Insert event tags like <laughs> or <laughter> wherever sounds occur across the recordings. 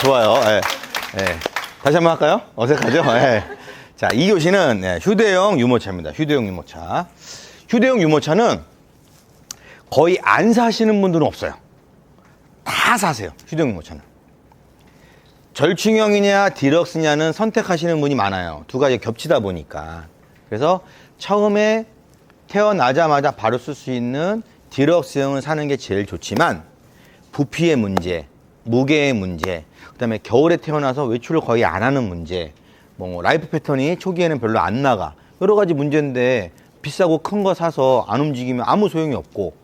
아, 좋아요. 예. 예. 다시 한번 할까요? 어색하죠? 예. 자, 이 교시는 예, 휴대용 유모차입니다. 휴대용 유모차. 휴대용 유모차는 거의 안 사시는 분들은 없어요. 다 사세요. 휴대용 유모차는. 절충형이냐 디럭스냐는 선택하시는 분이 많아요. 두 가지 겹치다 보니까. 그래서 처음에 태어나자마자 바로 쓸 수 있는 디럭스형을 사는 게 제일 좋지만 부피의 문제, 무게의 문제, 그다음에 겨울에 태어나서 외출을 거의 안 하는 문제, 뭐 라이프 패턴이 초기에는 별로 안 나가. 여러 가지 문제인데 비싸고 큰 거 사서 안 움직이면 아무 소용이 없고.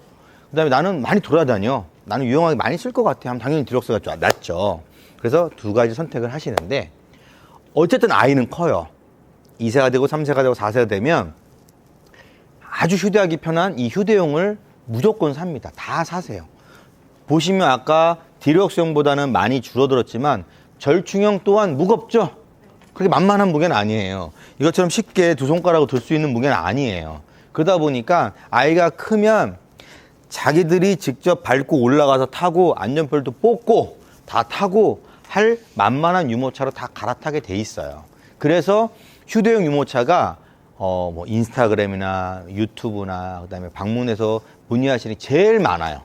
그다음에 나는 많이 돌아다녀. 나는 유용하게 많이 쓸 것 같아. 하면 당연히 디럭스가 좀 낫죠. 그래서 두 가지 선택을 하시는데 어쨌든 아이는 커요. 2세가 되고 3세가 되고 4세가 되면 아주 휴대하기 편한 이 휴대용을 무조건 삽니다. 다 사세요. 보시면 아까 디럭스형보다는 많이 줄어들었지만 절충형 또한 무겁죠? 그렇게 만만한 무게는 아니에요. 이것처럼 쉽게 두 손가락으로 들 수 있는 무게는 아니에요. 그러다 보니까 아이가 크면 자기들이 직접 밟고 올라가서 타고 안전벨도 뽑고 다 타고 할 만만한 유모차로 다 갈아타게 돼 있어요. 그래서 휴대용 유모차가 어, 뭐 인스타그램이나 유튜브나 그다음에 방문해서 문의하시는 게 제일 많아요.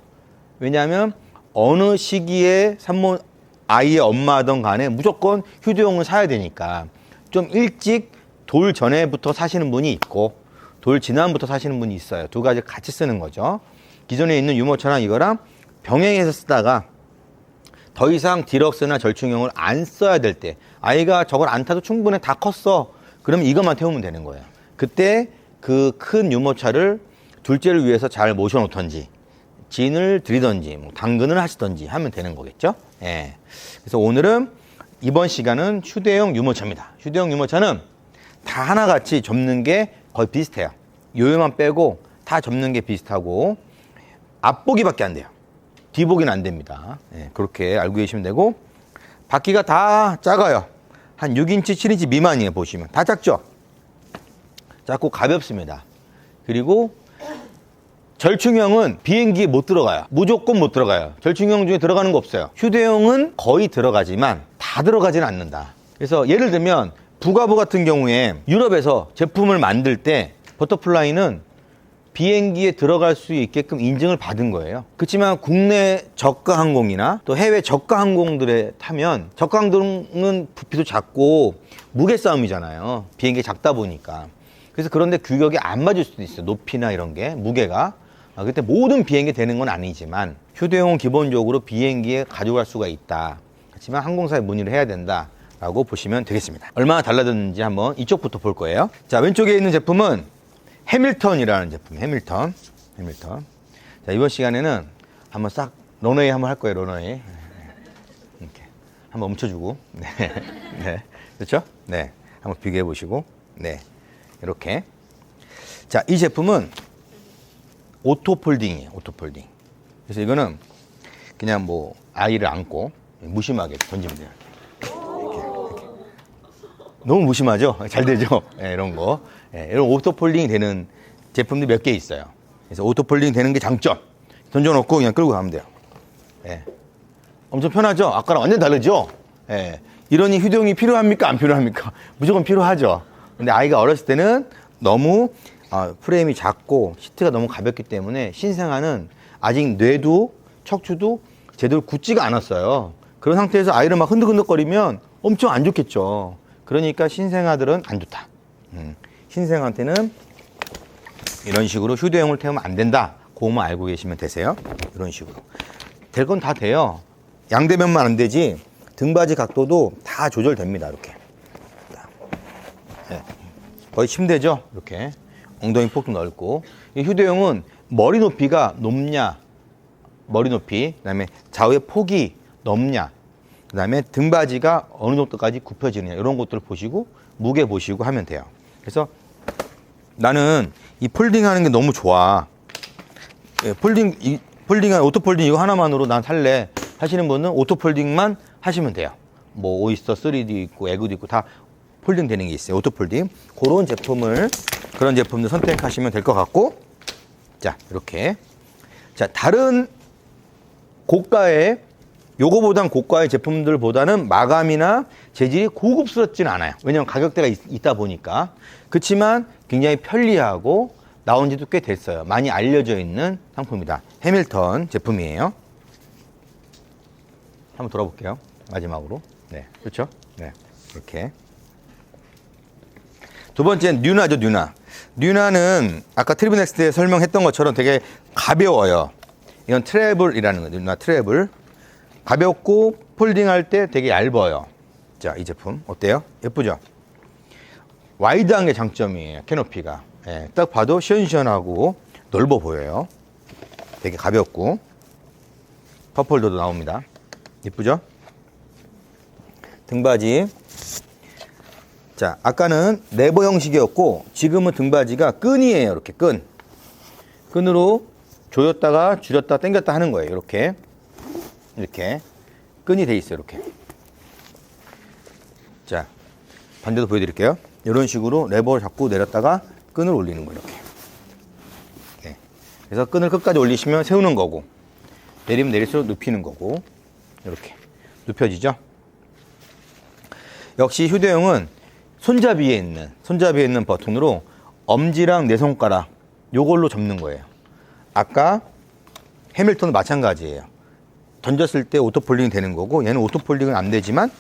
왜냐하면 어느 시기에 산모 아이의 엄마든 간에 무조건 휴대용을 사야 되니까 좀 일찍 돌 전에부터 사시는 분이 있고 돌 지난부터 사시는 분이 있어요. 두 가지 같이 쓰는 거죠. 기존에 있는 유모차랑 이거랑 병행해서 쓰다가 더 이상 디럭스나 절충형을 안 써야 될 때 아이가 저걸 안 타도 충분해 다 컸어. 그럼 이것만 태우면 되는 거예요. 그때 그 큰 유모차를 둘째를 위해서 잘 모셔놓던지 진을 들이던지 뭐 당근을 하시던지 하면 되는 거겠죠. 예. 그래서 오늘은 이번 시간은 휴대용 유모차입니다. 휴대용 유모차는 다 하나같이 접는 게 거의 비슷해요. 요요만 빼고 다 접는 게 비슷하고 앞보기밖에 안 돼요. 뒤보기는 안 됩니다. 예, 그렇게 알고 계시면 되고 바퀴가 다 작아요. 한 6인치, 7인치 미만이에요. 보시면 다 작죠. 작고 가볍습니다. 그리고 절충형은 비행기에 못 들어가요. 무조건 못 들어가요. 절충형 중에 들어가는 거 없어요. 휴대용은 거의 들어가지만 다 들어가지는 않는다. 그래서 예를 들면 부가부 같은 경우에 유럽에서 제품을 만들 때 버터플라이는 비행기에 들어갈 수 있게끔 인증을 받은 거예요. 그렇지만 국내 저가 항공이나 또 해외 저가 항공들에 타면 저가 항공은 부피도 작고 무게 싸움이잖아요. 비행기 작다 보니까. 그래서 그런데 규격이 안 맞을 수도 있어요. 높이나 이런 게 무게가. 아, 그때 모든 비행기 되는 건 아니지만 휴대용은 기본적으로 비행기에 가져갈 수가 있다. 하지만 항공사에 문의를 해야 된다. 라고 보시면 되겠습니다. 얼마나 달라졌는지 한번 이쪽부터 볼 거예요. 자, 왼쪽에 있는 제품은 해밀턴이라는 제품, 해밀턴. 해밀턴. 자, 이번 시간에는 한번 싹 런웨이 한번 할 거예요, 런웨이. 이렇게. 한번 멈춰주고. 네. <laughs> 네. 그렇죠? 네. 한번 비교해 보시고. 네. 이렇게. 자, 이 제품은 오토 폴딩이에요. 오토 폴딩. 그래서 이거는 그냥 뭐 아이를 안고 무심하게 던지면 돼요. 이렇게, 이렇게. 너무 무심하죠? 잘 되죠? 예, 이런 거. 예, 이런 오토 폴딩이 되는 제품들이 몇개 있어요. 그래서 오토 폴딩 되는 게 장점. 던져놓고 그냥 끌고 가면 돼요. 예. 엄청 편하죠? 아까랑 완전 다르죠? 예. 이러니 휴대용이 필요합니까? 안 필요합니까? <laughs> 무조건 필요하죠. 근데 아이가 어렸을 때는 너무 아, 프레임이 작고 시트가 너무 가볍기 때문에 신생아는 아직 뇌도 척추도 제대로 굳지가 않았어요. 그런 상태에서 아이를 막 흔들흔들거리면 엄청 안 좋겠죠. 그러니까 신생아들은 안 좋다. 음, 신생한테는 이런 식으로 휴대용을 태우면 안 된다. 그거만 알고 계시면 되세요. 이런 식으로. 될 건 다 돼요. 양대면만 안 되지 등받이 각도도 다 조절됩니다. 이렇게. 네. 거의 침대죠. 이렇게. 엉덩이 폭도 넓고. 이 휴대용은 머리 높이가 높냐, 머리 높이, 그 다음에 좌우의 폭이 넓냐, 그 다음에 등받이가 어느 정도까지 굽혀지느냐, 이런 것들을 보시고, 무게 보시고 하면 돼요. 그래서 나는 이 폴딩 하는 게 너무 좋아. 예, 폴딩, 이, 폴딩, 오토 폴딩 이거 하나만으로 난 살래 하시는 분은 오토 폴딩만 하시면 돼요. 뭐, 오이스터 3D 있고, 에그도 있고, 다 폴딩 되는 게 있어요. 오토 폴딩. 그런 제품을, 그런 제품들 선택하시면 될 것 같고, 자, 이렇게. 자, 다른 고가의 요거보단 고가의 제품들보다는 마감이나 재질이 고급스럽지는 않아요. 왜냐면 가격대가 있, 다 보니까. 그렇지만 굉장히 편리하고 나온 지도 꽤 됐어요. 많이 알려져 있는 상품입니다. 해밀턴 제품이에요. 한번 돌아볼게요. 마지막으로. 네, 그렇죠? 네, 이렇게. 두 번째는 뉴나죠, 뉴나. 뉴나는 아까 트리브넥스 때 설명했던 것처럼 되게 가벼워요. 이건 트래블이라는 거예요. 뉴나 트래블. 가볍고 폴딩할 때 되게 얇아요. 자, 이 제품 어때요? 예쁘죠? 와이드한 게 장점이에요. 캐노피가. 예, 딱 봐도 시원시원하고 넓어 보여요. 되게 가볍고 컵홀더도 나옵니다. 예쁘죠? 등받이. 자, 아까는 레버 형식이었고 지금은 등받이가 끈이에요. 이렇게 끈. 끈으로 조였다가 줄였다 당겼다 하는 거예요. 이렇게. 이렇게 끈이 돼 있어요. 이렇게. 자, 반대도 보여드릴게요. 이런 식으로 레버를 잡고 내렸다가 끈을 올리는 거예요. 이렇게. 네. 그래서 끈을 끝까지 올리시면 세우는 거고, 내리면 내릴수록 눕히는 거고, 이렇게 눕혀지죠. 역시 휴대용은 손잡이에 있는 손잡이에 있는 버튼으로 엄지랑 내 손가락 요걸로 접는 거예요. 아까 해밀턴도 마찬가지예요. 던졌을 때 오토폴링이 되는 거고 얘는 오토폴링은 안 되지만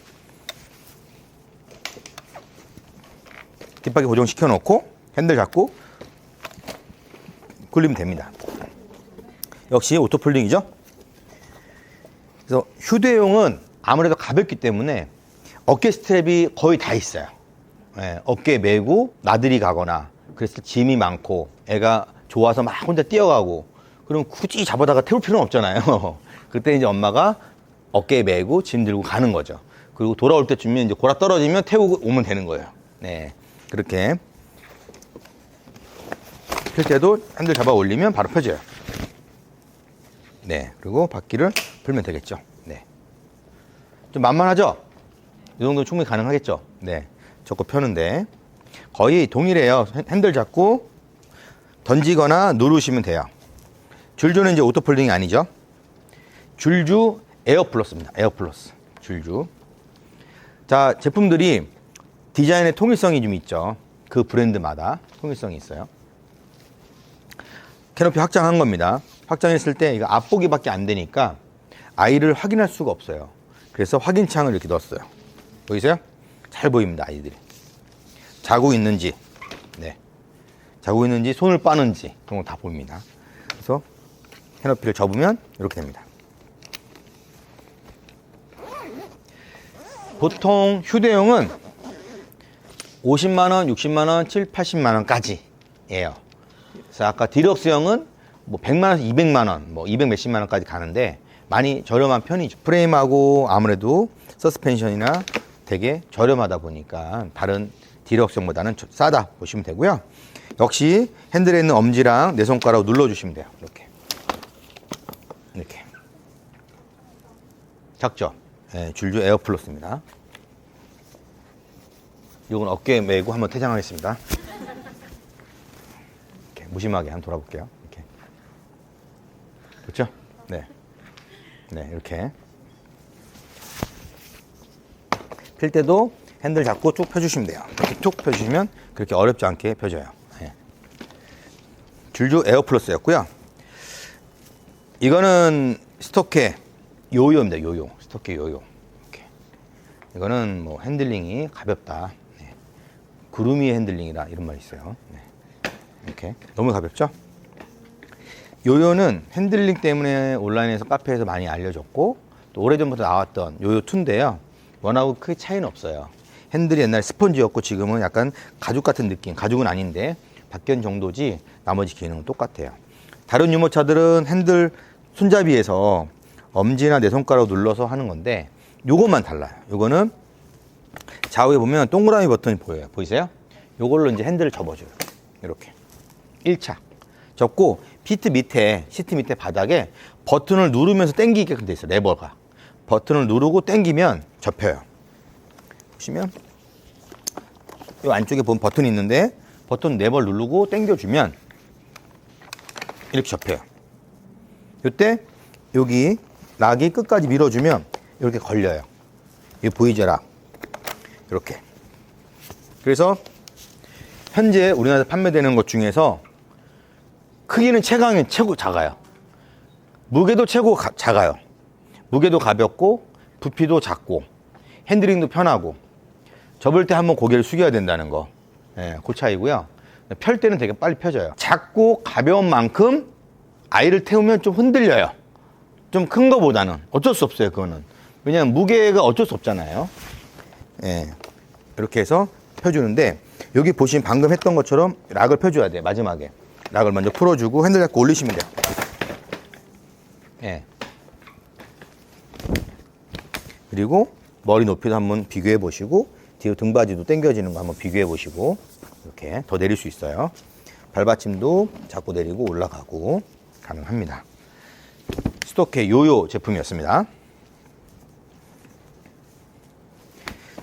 뒷바퀴 고정시켜 놓고 핸들 잡고 굴리면 됩니다. 역시 오토폴링이죠. 그래서 휴대용은 아무래도 가볍기 때문에 어깨 스트랩이 거의 다 있어요. 예, 어깨에 메고 나들이 가거나 그래서 짐이 많고 애가 좋아서 막 혼자 뛰어가고 그럼 굳이 잡아다가 태울 필요는 없잖아요. <laughs> 그때 이제 엄마가 어깨에 메고 짐 들고 가는 거죠. 그리고 돌아올 때쯤이면 이제 고라 떨어지면 태우고 오면 되는 거예요. 네. 그렇게 필 때도 핸들 잡아 올리면 바로 펴져요. 네. 그리고 바퀴를 풀면 되겠죠. 네. 좀 만만하죠? 이 정도 충분히 가능하겠죠? 네. 접고 펴는데 거의 동일해요. 핸들 잡고 던지거나 누르시면 돼요. 줄주는 이제 오토폴딩이 아니죠. 줄주 에어플러스입니다. 에어플러스. 줄주. 자, 제품들이 디자인의 통일성이 좀 있죠. 그 브랜드마다 통일성이 있어요. 캐노피 확장한 겁니다. 확장했을 때 이거 앞보기밖에 안 되니까 아이를 확인할 수가 없어요. 그래서 확인창을 이렇게 넣었어요. 보이세요? 잘 보입니다, 아이들이. 자고 있는지, 네. 자고 있는지, 손을 빠는지, 그런 거 다 보입니다. 그래서 캐노피를 접으면 이렇게 됩니다. 보통 휴대용은 50만원, 60만원, 7, 80만원까지예요. 그래서 아까 디럭스형은 뭐 100만원, 200만원, 뭐 200 몇십만원까지 가는데 많이 저렴한 편이죠. 프레임하고 아무래도 서스펜션이나 되게 저렴하다 보니까 다른 디럭스형보다는 싸다 보시면 되고요. 역시 핸들에 있는 엄지랑 내 손가락 눌러주시면 돼요. 이렇게. 이렇게. 작죠? 네, 줄주 에어플러스입니다. 이건 어깨에 메고 한번 퇴장하겠습니다. 이렇게 무심하게 한번 돌아볼게요. 이렇게. 그렇죠? 네. 네, 이렇게. 필 때도 핸들 잡고 쭉 펴주시면 돼요. 이렇게 쭉 펴주시면 그렇게 어렵지 않게 펴져요. 네. 줄주 에어플러스였고요. 이거는 스토케 요요입니다. 요요. 스토케 요요. 이렇게. 이거는 뭐 핸들링이 가볍다. 네. 구름이 핸들링이다. 이런 말이 있어요. 네. 이렇게. 너무 가볍죠? 요요는 핸들링 때문에 온라인에서 카페에서 많이 알려졌고 또 오래전부터 나왔던 요요 2인데요. 원하고 크게 차이는 없어요. 핸들이 옛날에 스펀지였고 지금은 약간 가죽 같은 느낌. 가죽은 아닌데 바뀐 정도지 나머지 기능은 똑같아요. 다른 유모차들은 핸들 손잡이에서 엄지나 내 손가락 눌러서 하는 건데 요것만 달라요. 요거는 좌우에 보면 동그라미 버튼이 보여요. 보이세요? 요걸로 이제 핸들을 접어줘요. 이렇게. 1차. 접고 피트 밑에, 시트 밑에 바닥에 버튼을 누르면서 당기게끔 돼 있어요. 레버가. 버튼을 누르고 당기면 접혀요. 보시면 이 안쪽에 보면 버튼이 있는데 버튼 레버를 누르고 당겨주면 이렇게 접혀요. 이때 여기 락이 끝까지 밀어주면 이렇게 걸려요. 이게 보이죠, 락? 이렇게. 그래서 현재 우리나라에서 판매되는 것 중에서 크기는 최강이 최고 작아요. 무게도 최고 가- 작아요. 무게도 가볍고 부피도 작고 핸들링도 편하고 접을 때 한번 고개를 숙여야 된다는 거. 예, 그 차이고요. 펼 때는 되게 빨리 펴져요. 작고 가벼운 만큼 아이를 태우면 좀 흔들려요. 좀 큰 거보다는 어쩔 수 없어요. 그거는 왜냐하면 무게가 어쩔 수 없잖아요. 예, 이렇게 해서 펴주는데 여기 보시면 방금 했던 것처럼 락을 펴줘야 돼요. 마지막에 락을 먼저 풀어주고 핸들 잡고 올리시면 돼요. 예. 그리고 머리 높이도 한번 비교해 보시고 뒤로 등받이도 당겨지는 거 한번 비교해 보시고 이렇게 더 내릴 수 있어요. 발받침도 잡고 내리고 올라가고 가능합니다. 스토케 요요 제품이었습니다.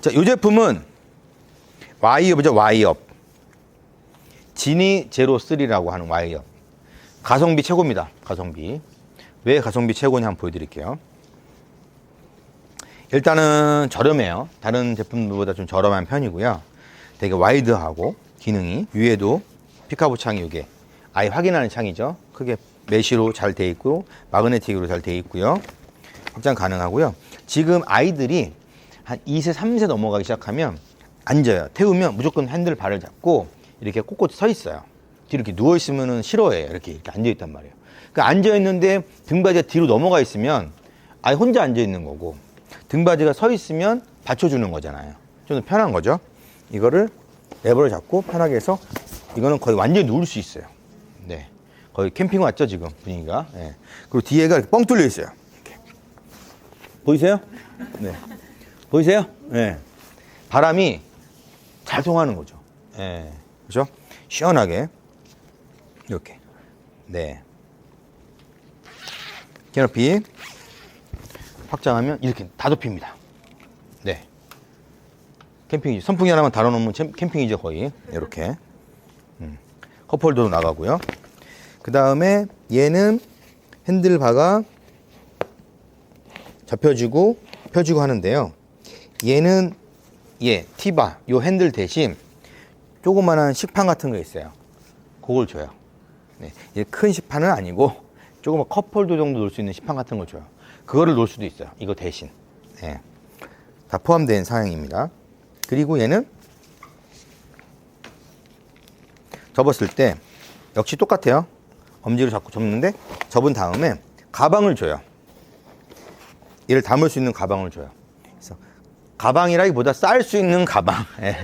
자, 이 제품은 Y업이죠, Y업. 지니 제로 3라고 하는 Y업. 가성비 최고입니다. 가성비. 왜 가성비 최고냐 한번 보여드릴게요. 일단은 저렴해요. 다른 제품들보다 좀 저렴한 편이고요. 되게 와이드하고 기능이 위에도 피카보 창이 이게 아예 확인하는 창이죠. 크게 메시로 잘 돼 있고 마그네틱으로 잘 돼 있고요. 확장 가능하고요. 지금 아이들이 한 2세, 3세 넘어가기 시작하면 앉아요. 태우면 무조건 핸들 발을 잡고 이렇게 꼿꼿이 서 있어요. 뒤로 이렇게 누워 있으면은 싫어해요. 이렇게, 이렇게 앉아 있단 말이에요. 그 앉아 있는데 등받이가 뒤로 넘어가 있으면 아예 혼자 앉아 있는 거고 등받이가 서 있으면 받쳐주는 거잖아요. 좀더 편한 거죠. 이거를 레버를 잡고 편하게 해서 이거는 거의 완전히 누울 수 있어요. 네. 거의 캠핑 왔죠, 지금 분위기가. 예. 그리고 뒤에가 이렇게 뻥 뚫려 있어요. 이렇게. 보이세요? 네. 보이세요? 네. 바람이 잘 통하는 거죠. 예. 그죠? 시원하게. 이렇게. 네. 캐너피 확장하면 이렇게 다 덮입니다. 네. 캠핑이죠. 선풍기 하나만 달아놓으면 캠- 캠핑이죠, 거의. 이렇게. 음. 컵홀더도 나가고요. 그 다음에 얘는 핸들바가 접혀지고 펴지고 하는데요. 얘는 얘 티바 요 핸들 대신 조그만한 식판 같은 거 있어요. 그걸 줘요. 네, 이큰 식판은 아니고 조그만 컵홀더 정도 놓을 수 있는 식판 같은 걸 줘요. 그거를 놓을 수도 있어요. 이거 대신. 네. 다 포함된 사양입니다. 그리고 얘는 접었을 때 역시 똑같아요. 엄지로 잡고 접는데 접은 다음에 가방을 줘요. 얘를 담을 수 있는 가방을 줘요. 그래서 가방이라기보다 쌀 수 있는 가방. <laughs> 예.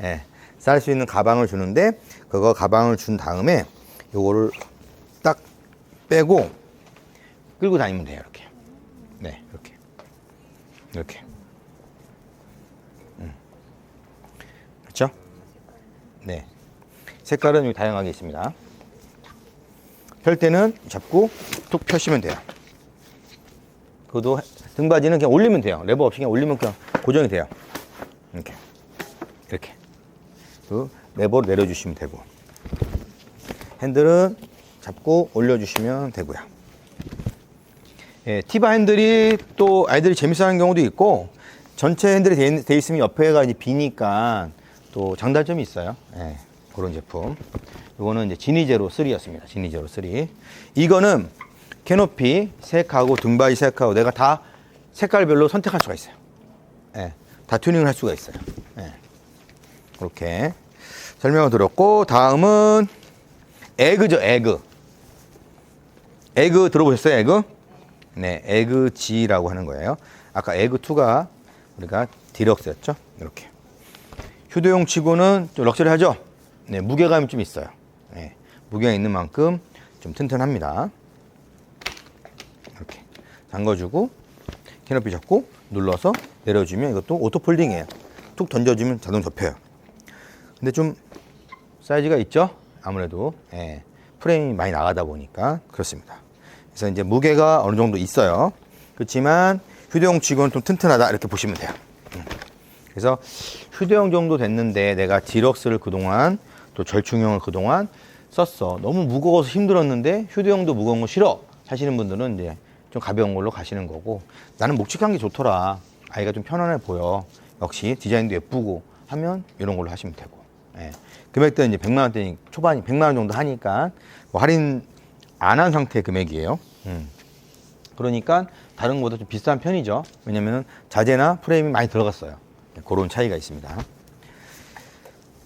예. 쌀 수 있는 가방을 주는데 그거 가방을 준 다음에 요거를 딱 빼고 끌고 다니면 돼요. 이렇게. 네, 이렇게. 이렇게. 음. 그렇죠? 네. 색깔은 여기 다양하게 있습니다. 펼 때는 잡고 툭 펴시면 돼요. 그것도 등받이는 그냥 올리면 돼요. 레버 없이 그냥 올리면 그냥 고정이 돼요. 이렇게. 이렇게. 그 레버를 내려주시면 되고. 핸들은 잡고 올려주시면 되고요. 예, 티바 핸들이 또 아이들이 재밌어 하는 경우도 있고, 전체 핸들이 돼, 있- 돼 있으면 옆에가 이제 비니까 또 장단점이 있어요. 예, 그런 제품. 이거는 이제 지니제로 3였습니다. 지니제로 3. 이거는 캐노피 색하고 등받이 색하고 내가 다 색깔별로 선택할 수가 있어요. 예, 다 튜닝을 할 수가 있어요. 예. 그렇게 설명을 드렸고 다음은 에그죠, 에그. 에그 들어보셨어요, 에그? 네, 에그 G라고 하는 거예요. 아까 에그 2가 우리가 디럭스였죠. 이렇게. 휴대용 치고는 좀 럭셔리하죠? 네, 무게감이 좀 있어요. 네, 무게가 있는 만큼 좀 튼튼합니다. 이렇게 잠궈주고 캐너피 잡고 눌러서 내려주면 이것도 오토 폴딩이에요. 툭 던져주면 자동 접혀요. 근데 좀 사이즈가 있죠? 아무래도 예, 프레임이 많이 나가다 보니까 그렇습니다. 그래서 이제 무게가 어느 정도 있어요. 그렇지만 휴대용 치고는 좀 튼튼하다 이렇게 보시면 돼요. 음. 그래서 휴대용 정도 됐는데 내가 디럭스를 그동안 또 절충형을 그동안 썼어. 너무 무거워서 힘들었는데 휴대용도 무거운 거 싫어. 하시는 분들은 이제 좀 가벼운 걸로 가시는 거고 나는 묵직한 게 좋더라. 아이가 좀 편안해 보여. 역시 디자인도 예쁘고 하면 이런 걸로 하시면 되고. 예. 금액도 이제 100만 원대 초반이 100만 원 정도 하니까 뭐 할인 안 한 상태 금액이에요. 음. 그러니까 다른 것보다 좀 비싼 편이죠. 왜냐면은 자재나 프레임이 많이 들어갔어요. 네, 그런 차이가 있습니다.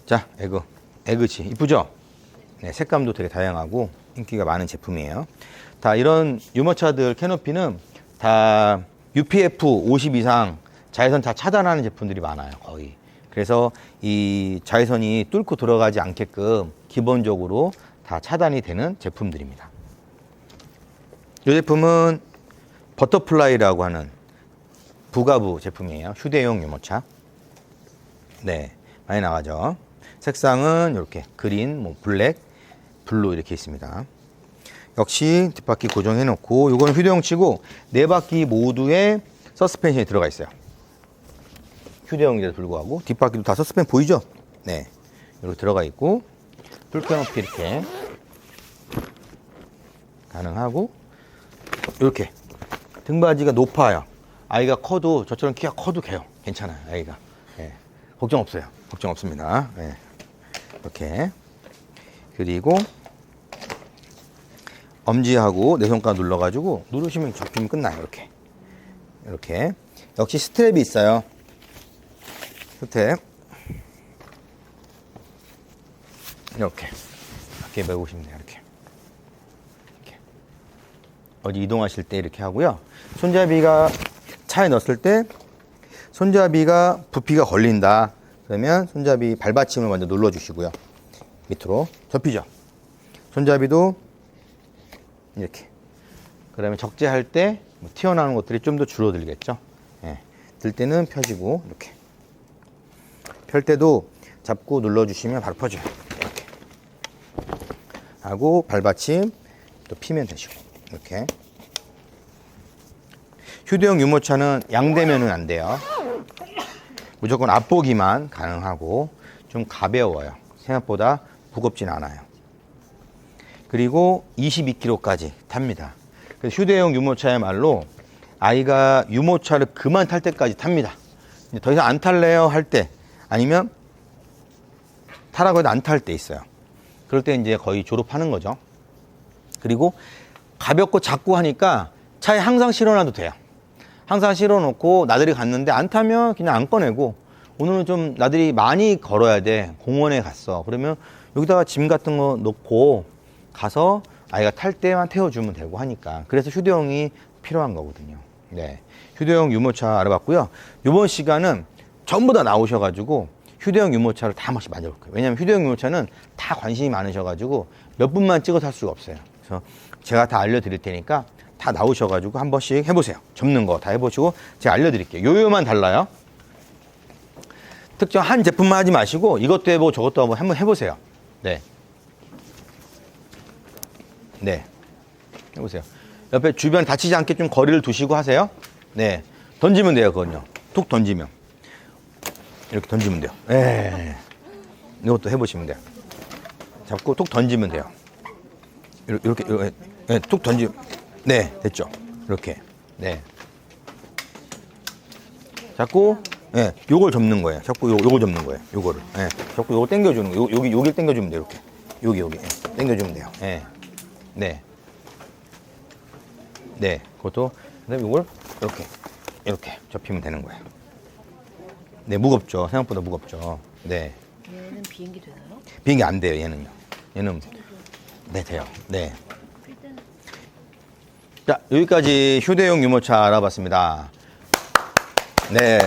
자, 에그. 에그치. 이쁘죠? 네, 색감도 되게 다양하고 인기가 많은 제품이에요. 다 이런 유모차들 캐노피는 다 UPF 50 이상 자외선 다 차단하는 제품들이 많아요, 거의. 그래서 이 자외선이 뚫고 들어가지 않게끔 기본적으로 다 차단이 되는 제품들입니다. 이 제품은 버터플라이라고 하는 부가부 제품이에요. 휴대용 유모차. 네, 많이 나가죠. 색상은 이렇게 그린, 뭐 블랙, 블루 이렇게 있습니다. 역시 뒷바퀴 고정해 놓고 이건 휴대용 치고 네 바퀴 모두에 서스펜션이 들어가 있어요. 휴대용인데도 불구하고 뒷바퀴도 다 서스펜 보이죠? 네, 이렇게 들어가 있고 뚫 켜놓기 이렇게 가능하고 이렇게 등받이가 높아요. 아이가 커도 저처럼 키가 커도 돼요. 괜찮아요. 아이가 예, 걱정 없어요. 걱정 없습니다. 예, 이렇게 그리고 엄지하고 내 손가락 눌러가지고 누르시면 접히면 끝나요. 이렇게 이렇게 역시 스트랩이 있어요. 스트랩 이렇게 이렇게 돼요. 이렇게 이렇게 어디 이동하실 때 이렇게 하고요. 손잡이가 차에 넣었을 때 손잡이가 부피가 걸린다. 그러면 손잡이 발받침을 먼저 눌러 주시고요. 밑으로 접히죠. 손잡이도 이렇게. 그러면 적재할 때뭐 튀어나오는 것들이 좀 더 줄어들겠죠. 예. 들 때는 펴지고 이렇게. 펼 때도 잡고 눌러 주시면 바로 펴져요. 이렇게. 하고 발받침 또 피면 되시고 이렇게. 휴대용 유모차는 양대면은 안 돼요. 무조건 앞보기만 가능하고 좀 가벼워요. 생각보다 무겁진 않아요. 그리고 22km까지 탑니다. 그래서 휴대용 유모차야말로 아이가 유모차를 그만 탈 때까지 탑니다. 더 이상 안 탈래요 할 때 아니면 타라고 해도 안 탈 때 있어요. 그럴 때 이제 거의 졸업하는 거죠. 그리고 가볍고 작고 하니까 차에 항상 실어놔도 돼요. 항상 실어놓고 나들이 갔는데 안 타면 그냥 안 꺼내고 오늘은 좀 나들이 많이 걸어야 돼. 공원에 갔어. 그러면 여기다가 짐 같은 거 놓고 가서 아이가 탈 때만 태워주면 되고 하니까. 그래서 휴대용이 필요한 거거든요. 네. 휴대용 유모차 알아봤고요. 이번 시간은 전부 다 나오셔가지고 휴대용 유모차를 다 한 번씩 만져볼 거예요. 왜냐면 휴대용 유모차는 다 관심이 많으셔가지고 몇 분만 찍어 탈 수가 없어요. 그래서 제가 다 알려드릴 테니까 다 나오셔가지고 한 번씩 해보세요. 접는 거 다 해보시고 제가 알려드릴게요. 요요만 달라요. 특정 한 제품만 하지 마시고 이것도 해보고 저것도 한번 해보세요. 네. 네. 해보세요. 옆에 주변 다치지 않게 좀 거리를 두시고 하세요. 네. 던지면 돼요, 그건요. 툭 던지면. 이렇게 던지면 돼요. 네. 이것도 해보시면 돼요. 잡고 툭 던지면 돼요. 이렇게, 이렇게, 네, 툭 던지. 네, 됐죠. 이렇게. 네. 자꾸 예, 요걸 접는 거예요. 자꾸 요, 요걸 접는 거예요. 요거를. 예. 자꾸 요걸 당겨 주는 거예요. 요, 여기, 여기를 당겨 주면 돼요. 이렇게. 여기, 여기. 예. 당겨 주면 돼요. 예. 네. 네. 그것도, 그 다음에 요걸 이렇게, 이렇게 접히면 되는 거예요. 네, 무겁죠. 생각보다 무겁죠. 네. 얘는 비행기 되나요? 비행기 안 돼요, 얘는요. 얘는, 네, 돼요. 네. 자, 여기까지 휴대용 유모차 알아봤습니다. 네.